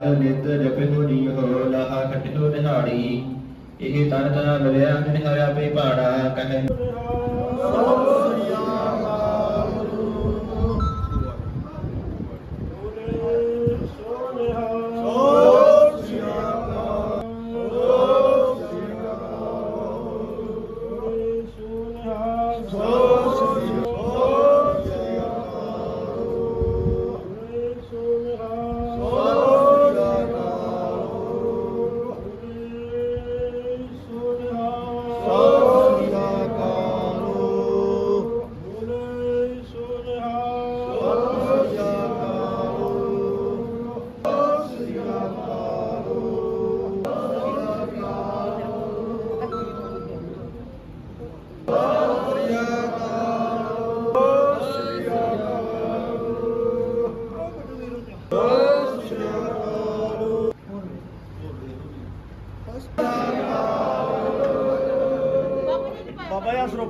ਨਿਤ ਜਪਿਓ ਜੀ ਹੋ ਲਾਹਾ ਖਟਿਓ ਨਿਹਾੜੀ ਇਹ ਤਨ ਤਨ ਲਵਿਆ ਨਿਹਾਰਿਆ ਪੇ ਪਾੜਾ, ਕਹੇ। ਬਾਬਾ ਜੀ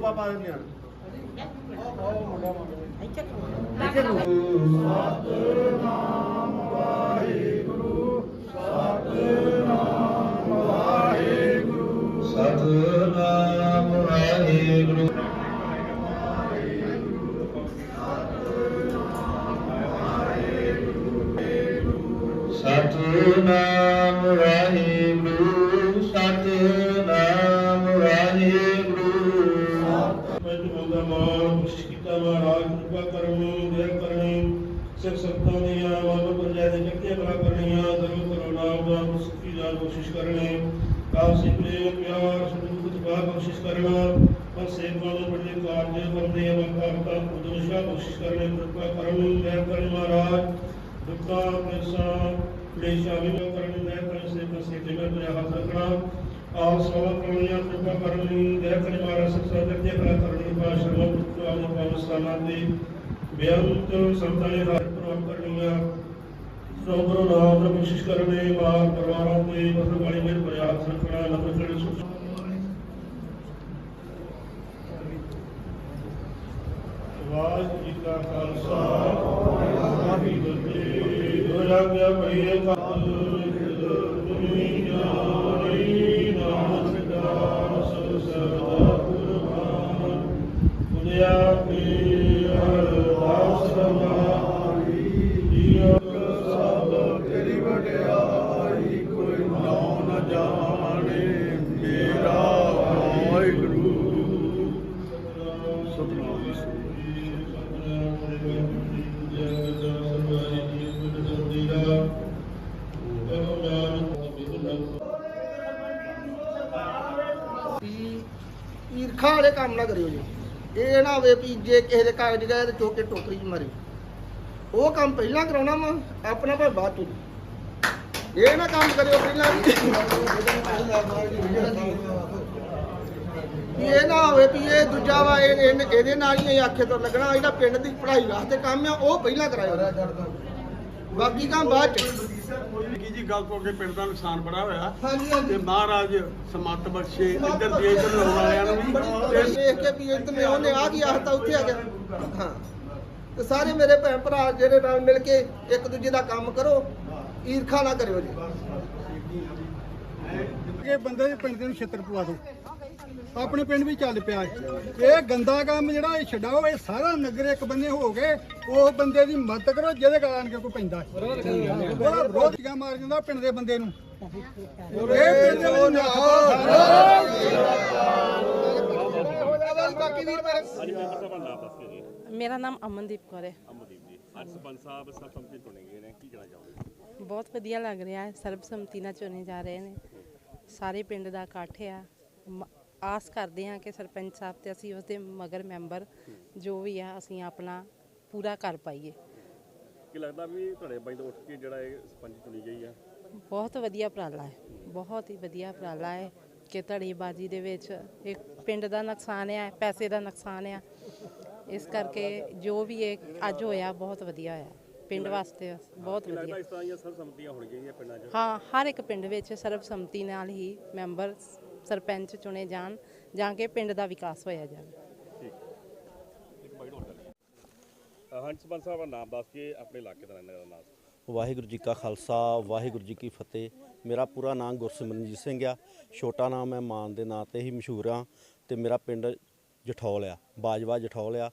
ਸਰੋਪਾ ਪਾ ਦਿੰਦੇ ਆ ਸਤਨਾਮ ਵਾਹਿਗੁਰੂ ਸਤਨਾਮ ਵਾਹਿਗੁਰੂ। ਤੁਹਾਡਾ ਮਾਨ ਕੀਤਾ ਮਹਾਰਾਜ ਕਿਰਪਾ ਕਰਨੀ ਦਇਆ ਕਰਨੀ ਸਿਰ ਸੱਤਾਂ ਦੀਆਂ ਮਨ ਪ੍ਰਜਾ ਦੇ ਚੱਕੀਆਂ ਕਰਾ ਕਰਨੀਆਂ ਦਰੁ ਕਰੋ ਨਾਮ ਦਾ ਸੁਖੀ ਜਾਨ ਕੋਸ਼ਿਸ਼ ਕਰਨੀ ਕਾਲ ਸੇ ਪ੍ਰੇਮ ਪਿਆਰ ਸਤਿਗੁਰੂ ਦੀ ਬਾਤ ਕੋਸ਼ਿਸ਼ ਕਰਨਾ ਪਰ ਸੇਵਾ ਨੂੰ ਬੜੇ ਕਾਰਜ ਬੰਦੇ ਅਵਤਾਰ ਦਾ ਉਦਨਸ਼ਾ ਕੋਸ਼ਿਸ਼ ਕਰਨੀ ਕਿਰਪਾ ਕਰਨੀ ਦਇਆ ਕਰਨੀ ਮਹਾਰਾਜ ਦੁੱਖਾਂ ਕਲੇਸ਼ਾਂ ਕਲੇਸ਼ਾਂ ਵੀ ਕਰਨੀ ਦਇਆ ਕਰਨੀ ਸੇ ਕਸੇ ਤੇ ਮੈਂ ਤੁਝੇ ਹੱਥ ਰੱਖਣਾ ਆਪ ਸੇਵਾ ਕਰਨੀਆਂ ਕਿਰਪਾ ਕਰਨੀ ਦਇਆ ਕਰਨੀ ਮਹਾਰਾਜ ਸਿਕਸਾ ਕਰਦੇ ਕਰਾ ਕਰਨੀ ਪਾਸ਼ਰਮ ਪੁੱਤਰ ਆਮ ਪਾਵ ਸਥਾਨਾਂ ਬੇਅੰਤ ਸੰਤਾਂ ਹਰ ਪ੍ਰਣਾਮ ਕਰਨੀਆਂ ਸੋਬਰੋ ਨਾਮ ਦਾ ਕਰਨੇ ਬਾਹਰ ਪਰਿਵਾਰਾਂ ਤੇ ਬਸਰ ਵਾਲੀ ਮੇਰੇ ਪ੍ਰਯਾਸ ਰੱਖਣਾ ਨਦਰ ਕਰੇ ਸੁਖ ਵਾਹਿਗੁਰੂ ਜੀ ਕਾ ਖਾਲਸਾ। ਵਾਹਿਗੁਰੂ ਜੀ ਕੀ ਫਤਿਹ ਹੋ ਜਾ ਗਿਆ ਭਈਏ ਕਾਲ ਤੁਮੀ ਵੀ ਈਰਖਾ ਵਾਲੇ ਕੰਮ ਨਾ ਕਰਿਓ ਜੀ। ਇਹ ਨਾ ਹੋਵੇ ਵੀ ਜੇ ਕਿਸੇ ਦੇ ਕਾਗਜ਼ ਗਏ ਤੇ ਚੁੱਕ ਟੋਕਰੀ 'ਚ ਮਾਰੇ ਉਹ ਕੰਮ ਪਹਿਲਾਂ ਕਰਾਉਣਾ ਵਾ, ਆਪਣਾ ਭਾਵੇਂ ਬਾਅਦ ਚ। ਇਹ ਨਾ ਕੰਮ ਕਰਿਓ ਪਹਿਲਾਂ ਇਹ ਨਾ ਹੋਵੇ ਵੀ ਇਹ ਦੂਜਾ ਵਾ, ਇਹ ਇਹਦੇ ਨਾਲ ਹੀ ਇਹ ਆਖੇ ਤੋਂ ਲੱਗਣਾ ਜਿਹੜਾ ਪਿੰਡ ਦੀ ਪੜ੍ਹਾਈ ਵਾਸਤੇ ਕੰਮ ਆ, ਉਹ ਪਹਿਲਾਂ ਕਰਾਇਓ। ਬਾਕੀ ਕੰਮ ਬਾਅਦ ਚ। ਕੀ ਜੀ ਗੱਲ ਤੋਂ ਅੱਗੇ ਪਿੰਡ ਦਾ ਨੁਕਸਾਨ ਬੜਾ ਹੋਇਆ। ਹਾਂਜੀ ਤੇ ਹਾਂਜੀ ਮਹਾਰਾਜ ਸਮੱਤ ਬਖਸ਼ੇ ਇੱਧਰ ਦੇ ਇੱਧਰ ਲਾਉਣ ਵਾਲਿਆਂ ਨੂੰ ਵੀ। ਤੇ ਦੇਖ ਕੇ ਵੀ ਇਤਨੇ ਉਹਨੇ ਆ ਕੀ ਆਖਤਾ ਉੱਥੇ ਆ ਗਿਆ। ਹਾਂ। ਤੇ ਸਾਰੇ ਮੇਰੇ ਭੈਣ ਭਰਾ ਜਿਹੜੇ ਨਾਲ ਮਿਲ ਕੇ ਇੱਕ ਦੂਜੇ ਦਾ ਕੰਮ ਕਰੋ ਈਰਖਾ ਨਾ ਕਰਿਓ ਜੀ। ਇਹ ਬੰਦੇ ਪਿੰਡ ਦੇ ਨੂੰ ਛਿੱਤਰ ਪਵਾ ਦੋ ਆਪਣੇ ਪਿੰਡ ਵੀ ਚੱਲ ਪਿਆ ਇਹ। ਇਹ ਗੰਦਾ ਕੰਮ ਜਿਹੜਾ ਇਹ ਛਡਾਓ ਇਹ ਸਾਰਾ ਨਗਰ ਇੱਕ ਬੰਨੇ ਹੋ ਗਏ ਉਹ ਬੰਦੇ ਦੀ ਮਦਦ ਕਰੋ ਜਿਹਦੇ ਕਾਰਨ ਕਿ ਕੋਈ ਪੈਂਦਾ ਬੜਾ ਰੋਟੀਆਂ ਮਾਰ ਜਾਂਦਾ ਪਿੰਡ ਦੇ ਬੰਦੇ ਨੂੰ। ਇਹ ਪਿੰਡ ਦੇ ਨੂੰ ਬਾਕੀ ਵੀਰ ਮੇਰੇ ਨਾਮ ਅਮਨਦੀਪ ਕੌਰ ਹੈ। ਅਮਨਦੀਪ ਜੀ ਅੱਜ ਸਰਪੰਚ ਸਾਹਿਬ ਸਰਪੰਚ ਚੁਣੇ ਗਏ ਨੇ ਕੀ ਕਹਿਣਾ ਚਾਹੋਗੇ? ਬਹੁਤ ਵਧੀਆ ਲੱਗ ਰਿਹਾ ਹੈ ਸਰਬਸੰਮਤੀ ਨਾਲ ਚੁਣੇ ਜਾ ਰਹੇ ਨੇ। ਸਾਰੇ ਪਿੰਡ ਦਾ ਇਕੱਠ ਆ ਆਸ ਕਰਦੇ ਹਾਂ ਕਿ ਸਰਪੰਚ ਸਾਹਿਬ ਤੇ ਅਸੀਂ ਉਸਦੇ ਮਗਰ ਮੈਂਬਰ ਜੋ ਵੀ ਆ ਅਸੀਂ ਆਪਣਾ ਪੂਰਾ ਕਰ ਪਾਈਏ। ਕੀ ਲੱਗਦਾ ਵੀ ਤੁਹਾਡੇ ਬਾਈ ਤੋਂ ਉੱਠ ਕੇ ਜਿਹੜਾ ਇਹ ਸਰਪੰਚ ਚੁਣੀ ਗਈ ਆ? ਬਹੁਤ ਵਧੀਆ ਉਪਰਾਲਾ ਹੈ ਬਹੁਤ ਹੀ ਵਧੀਆ ਉਪਰਾਲਾ ਹੈ ਕਿ ਧੜੀਬਾਜ਼ੀ ਦੇ ਵਿੱਚ ਇੱਕ ਪਿੰਡ ਦਾ ਨੁਕਸਾਨ ਹੈ ਪੈਸੇ ਦਾ ਨੁਕਸਾਨ ਹੈ ਇਸ ਕਰਕੇ ਜੋ ਵੀ ਇਹ ਅੱਜ ਹੋਇਆ ਬਹੁਤ ਵਧੀਆ ਹੋਇਆ। ਪਿੰਡ ਵਾਸਤੇ ਬਹੁਤ ਲੱਗਦਾ ਵਧੀਆ। ਇਸ ਤਰ੍ਹਾਂ ਦੀਆਂ ਸਰਸੰਮਤੀਆਂ ਹੋਣਗੀਆਂ ਪਿੰਡਾਂ 'ਚ? ਹਾਂ ਹਰ ਇੱਕ ਪਿੰਡ ਵਿੱਚ ਸਰਬਸੰਮਤੀ ਨਾਲ ਹੀ ਮੈਂਬਰ ਸਰਪੰਚ ਚੁਣੇ ਜਾਣ ਜਾਂ ਕਿ ਪਿੰਡ ਦਾ ਵਿਕਾਸ ਹੋਇਆ ਜਾਵੇ। ਸਰਪੰਚ ਸਾਹਿਬ ਦਾ ਨਾਮ ਦੱਸ ਕੇ ਆਪਣੇ ਇਲਾਕੇ ਦਾ ਨਾਮ। ਦੱਸ ਵਾਹਿਗੁਰੂ ਜੀ ਕਾ ਖਾਲਸਾ ਵਾਹਿਗੁਰੂ ਜੀ ਕੀ ਫਤਿਹ। ਮੇਰਾ ਪੂਰਾ ਨਾਮ ਗੁਰਸਿਮਰਨਜੀਤ ਸਿੰਘ ਆ। ਛੋਟਾ ਨਾਮ ਮੈਂ ਮਾਨ ਦੇ ਨਾਂ ਤੇ ਹੀ ਮਸ਼ਹੂਰ ਆ ਤੇ ਮੇਰਾ ਪਿੰਡ ਜਠੌਲ ਆ ਬਾਜਵਾ ਜਠੌਲ ਆ।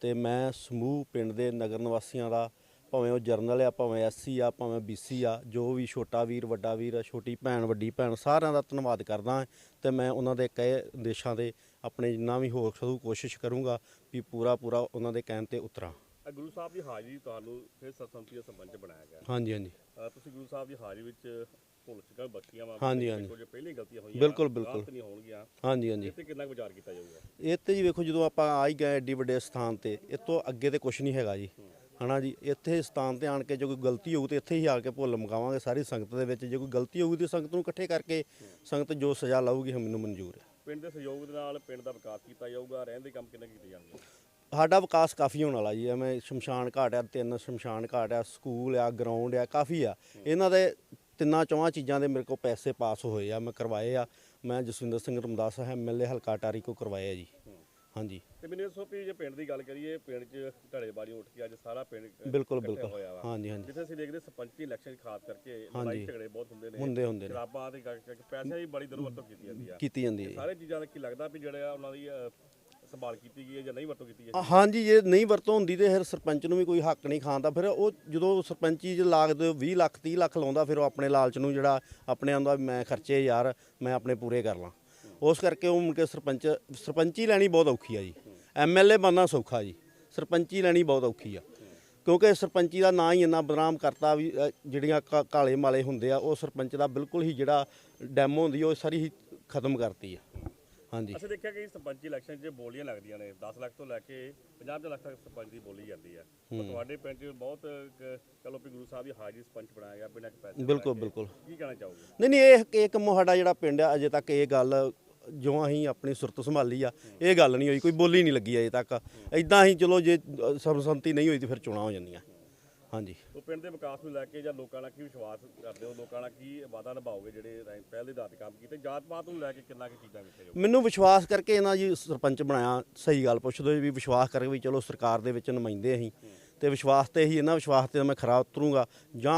ਤੇ ਮੈਂ ਸਮੂਹ ਪਿੰਡ ਦੇ ਨਗਰ ਨਿਵਾਸੀਆਂ ਦਾ ਭਾਵੇਂ ਉਹ ਜਰਨਲ ਆ ਭਾਵੇਂ ਐਸਸੀ ਆ ਭਾਵੇਂ ਬੀਸੀ ਆ ਜੋ ਵੀ ਛੋਟਾ ਵੀਰ ਵੱਡਾ ਵੀਰ ਛੋਟੀ ਭੈਣ ਵੱਡੀ ਭੈਣ ਸਾਰਿਆਂ ਦਾ ਧੰਨਵਾਦ ਕਰਦਾ ਤੇ ਮੈਂ ਉਹਨਾਂ ਦੇ ਕਹੇ ਦੇਸ਼ਾਂ ਦੇ ਆਪਣੇ ਜਿੰਨਾ ਵੀ ਹੋ ਸਕੂ ਕੋਸ਼ਿਸ਼ ਕਰੂੰਗਾ ਵੀ ਪੂਰਾ ਪੂਰਾ ਉਹਨਾਂ ਦੇ ਕਹਿਣ ਤੇ ਉਤਰਾਂ। ਗੁਰੂ ਸਾਹਿਬ ਦੀ ਹਾਜ਼ਰੀ ਤੁਹਾਨੂੰ ਫਿਰ ਸਤਸੰਗਤੀ ਦਾ ਸੰਬੰਧ ਬਣਾਇਆ ਗਿਆ। ਹਾਂਜੀ ਹਾਂਜੀ। ਤੁਸੀਂ ਗੁਰੂ ਸਾਹਿਬ ਦੀ ਹਾਜ਼ਰੀ ਵਿੱਚ ਭੁੱਲ ਚੁੱਕਾ ਬਖਸ਼ੀਆਂ ਵਾ ਹਾਂਜੀ, ਹਾਂਜੀ। ਜੋ ਪਹਿਲੀਆਂ ਗਲਤੀਆਂ ਹੋਈਆਂ ਬਿਲਕੁਲ, ਬਿਲਕੁਲ। ਨਹੀਂ ਹੋਣਗੀਆਂ ਹਾਂਜੀ ਹਾਂਜੀ। ਇੱਥੇ ਕਿੰਨਾ ਵਿਚਾਰ ਕੀਤਾ ਜਾਊਗਾ? ਇਹ ਤੇ ਜੀ ਵੇਖੋ ਜਦੋਂ ਆਪਾਂ ਆ ਹੀ ਗਏ ਐਡੀ ਵੱਡੇ ਸਥਾਨ ਤੇ ਇਹ ਤੋਂ ਅੱਗੇ ਤੇ ਕੁਝ ਨਹੀਂ ਹੈਗਾ ਜੀ। ਹਨਾ ਜੀ ਇੱਥੇ ਸਥਾਨ ਤੇ ਆਣ ਕੇ ਜੇ ਕੋਈ ਗਲਤੀ ਹੋਊ ਤੇ ਇੱਥੇ ਹੀ ਆ ਕੇ ਭੁੱਲ ਮਗਾਵਾਂਗੇ ਸਾਰੀ ਸੰਗਤ ਦੇ ਵਿੱਚ। ਜੇ ਕੋਈ ਗਲਤੀ ਹੋਊਗੀ ਤੇ ਸੰਗਤ ਨੂੰ ਇਕੱਠੇ ਕਰਕੇ ਸੰਗਤ ਜੋ ਸਜ਼ਾ ਲਾਊਗੀ ਮੈਨੂੰ ਮਨਜ਼ੂਰ ਹੈ। ਪਿੰਡ ਦੇ ਸਹਿਯੋਗ ਦੇ ਨਾਲ ਪਿੰਡ ਦਾ ਵਿਕਾਸ ਕੀਤਾ ਜਾਊਗਾ ਰਹਿਣ ਦੇ ਕੰਮ ਕਿੰਨੇ ਕੀਤੇ ਜਾਣਗੇ? ਸਾਡਾ ਵਿਕਾਸ ਕਾਫੀ ਹੋਣ ਵਾਲਾ ਜੀ ਐਵੇਂ ਸ਼ਮਸ਼ਾਨ ਘਾਟ ਆ ਤਿੰਨ ਸ਼ਮਸ਼ਾਨ ਘਾਟ ਆ ਸਕੂਲ ਆ ਗਰਾਊਂਡ ਆ ਕਾਫੀ ਆ। ਇਹਨਾਂ ਦੇ ਤਿੰਨਾਂ ਚੌਹਾਂ ਚੀਜ਼ਾਂ ਦੇ ਮੇਰੇ ਕੋਲ ਪੈਸੇ ਪਾਸ ਹੋਏ ਆ ਮੈਂ ਕਰਵਾਏ ਆ। ਮੈਂ ਜਸਵਿੰਦਰ ਸਿੰਘ ਰਮਦਾਸ ਐਮਐਲਏ ਹਲਕਾ ਟਾਰੀ ਕੋ ਕਰਵਾਏ ਆ ਜੀ। ਹਾਂਜੀ। ਤੇ ਮੈਨੂੰ ਦੱਸੋ ਵੀ ਜੇ ਪਿੰਡ ਦੀ ਗੱਲ ਕਰੀਏ ਪਿੰਡ 'ਚ ਢੜੇਬਾਜ਼ੀ ਉੱਠ ਕੇ ਅੱਜ ਸਾਰਾ ਪਿੰਡ ਬਿਲਕੁਲ ਬਿਲਕੁਲ ਹੋਇਆ ਵਾ। ਹਾਂਜੀ ਹਾਂਜੀ। ਜਿੱਥੇ ਅਸੀਂ ਦੇਖਦੇ ਸਰਪੰਚੀ ਇਲੈਕਸ਼ਨ ਖਾਸ ਕਰਕੇ ਲੜਾਈ ਹਾਂਜੀ। ਝਗੜੇ ਬਹੁਤ ਹੁੰਦੇ ਨੇ ਹੁੰਦੇ ਹੁੰਦੇ ਨੇ। ਸ਼ਰਾਬਾਂ ਤੇ ਕਰਕੇ ਪੈਸੇ ਦੀ ਬੜੀ ਦੁਰਵਰਤੋਂ ਕੀਤੀ ਜਾਂਦੀ ਆ। ਕੀਤੀ ਜਾਂਦੀ ਹੈ ਜੀ। ਸਾਰੇ ਚੀਜ਼ਾਂ ਦਾ ਕੀ ਲੱਗਦਾ ਵੀ ਜਿਹੜਾ ਉਹਨਾਂ ਦੀ ਸੰਭਾਲ ਕੀਤੀ ਗਈ ਹੈ ਜਾਂ ਨਹੀਂ ਵਰਤੋਂ ਕੀਤੀ ਹੈ? ਅ, ਹਾਂਜੀ ਜੇ ਨਹੀਂ ਵਰਤੋਂ ਹੁੰਦੀ ਤੇ ਫਿਰ ਸਰਪੰਚ ਨੂੰ ਵੀ ਕੋਈ ਹੱਕ ਨਹੀਂ ਖਾਣ ਦਾ। ਫਿਰ ਉਹ ਜਦੋਂ ਸਰਪੰਚੀ 'ਚ ਲਾਗਦੇ 20 ਲੱਖ 30 ਲੱਖ ਲਾਉਂਦਾ ਫਿਰ ਉਹ ਆਪਣੇ ਲਾਲਚ ਨੂੰ ਜਿਹੜਾ ਆਪਣੇ ਆਂਦਾ ਮੈਂ ਖਰਚੇ ਯਾਰ ਮੈਂ ਆਪਣੇ ਪੂਰੇ ਕਰ ਲਾਂ। ਉਸ ਕਰਕੇ ਉਹ ਮੁੜ ਕੇ ਸਰਪੰਚ ਸਰਪੰਚੀ ਲੈਣੀ ਬਹੁਤ ਔਖੀ ਆ ਜੀ। ਐਮਐਲਏ ਬਣਨਾ ਸੌਖਾ ਜੀ। ਸਰਪੰਚੀ ਲੈਣੀ ਬਹੁਤ ਔਖੀ ਆ। ਕਿਉਂਕਿ ਸਰਪੰਚੀ ਦਾ ਨਾਂ ਹੀ ਇੰਨਾ ਬਦਨਾਮ ਕਰਤਾ ਵੀ ਅ, ਜਿਹੜੀਆਂ ਕਾ- ਕਾਲੇ ਮਾਲੇ ਹੁੰਦੇ ਆ ਉਹ ਸਰਪੰਚ ਦਾ ਬਿਲਕੁਲ ਹੀ ਜਿਹੜਾ ਡੈਮੋ ਹੁੰਦੀ ਆ, ਉਹ ਸਾਰੀ ਹੀ ਖਤਮ ਕਰਤੀ ਆ। ਹਾਂਜੀ। ਅਸੀਂ ਦੇਖਿਆ ਕਿ ਸਰਪੰਚੀ ਇਲੈਕਸ਼ਨ 'ਚ ਬੋਲੀਆਂ ਲੱਗਦੀਆਂ ਨੇ। 10 ਲੱਖ ਤੋਂ ਲੈ ਕੇ 50 ਲੱਖ ਤੱਕ ਸਰਪੰਚ ਦੀ ਬੋਲੀ ਜਾਂਦੀ ਹੈ। ਪਰ ਤੁਹਾਡੇ ਪਿੰਡ 'ਚ ਬਹੁਤ ਇੱਕ ਚਲੋ ਵੀ ਗੁਰੂ ਸਾਹਿਬ ਦੀ ਹਾਜ਼ਰੀ ਸਰਪੰਚ ਬਣਾਇਆ ਗਿਆ ਬਿਨਾਂ ਕਿਸੇ ਪੈਸੇ ਤੋਂ ਬਿਲਕੁਲ ਕੇ। ਬਿਲਕੁਲ। ਕੀ ਕਹਿਣਾ ਚਾਹੋਗੇ? ਨਹੀਂ ਨਹੀਂ ਇਹ ਇਹ ਕੰਮ ਸਾਡਾ ਜਿਹੜਾ ਪਿੰਡ ਆ ਅਜੇ ਤੱਕ ਇਹ ਗੱਲ ਜੋ ਅਸੀਂ ਆਪਣੀ ਸੁਰਤ ਸੰਭਾਲੀ ਆ ਇਹ ਗੱਲ ਨਹੀਂ ਹੋਈ ਕੋਈ ਬੋਲੀ ਨਹੀਂ ਲੱਗੀ ਅਜੇ ਤੱਕ। ਇਦਾਂ ਹੀ ਚਲੋ ਜੇ ਸਰਬਸੰਮਤੀ ਨਹੀਂ ਹੋਈ ਤੇ ਫਿਰ ਚੋਣਾਂ ਹੋ ਜਾਂਦੀਆਂ। ਹਾਂਜੀ। ਉਹ ਪਿੰਡ ਦੇ ਵਿਕਾਸ ਨੂੰ ਲੈ ਕੇ ਜਾਂ ਲੋਕਾਂ ਨਾਲ ਕੀ ਵਿਸ਼ਵਾਸ ਕਰਦੇ ਹੋ? ਲੋਕਾਂ ਨਾਲ ਕੀ ਵਾਅਦਾ ਨਿਭਾਓਗੇ ਜਿਹੜੇ ਪਹਿਲ ਦੇ ਕੰਮ ਕੀਤੇ? ਜਾਤ ਪਾਤ ਨੂੰ ਲੈ ਕੇ ਕਿੰਨਾ ਕੁ ਚੀਜ਼ਾਂ ਜਾਊ ਮੈਨੂੰ ਵਿਸ਼ਵਾਸ ਕਰਕੇ ਇਹਨਾਂ ਜੀ ਸਰਪੰਚ ਬਣਾਇਆ ਸਹੀ ਗੱਲ ਪੁੱਛਦੇ ਵੀ ਵਿਸ਼ਵਾਸ ਕਰਕੇ ਵੀ ਚਲੋ ਸਰਕਾਰ ਦੇ ਵਿੱਚ ਨੁਮਾਇੰਦੇ ਅਸੀਂ ਤੇ ਵਿਸ਼ਵਾਸ ਤੇ ਹੀ ਇਹਨਾਂ ਵਿਸ਼ਵਾਸ ਤੇ ਮੈਂ ਖਰਾ ਉਤਰੂੰਗਾ ਜਾਂ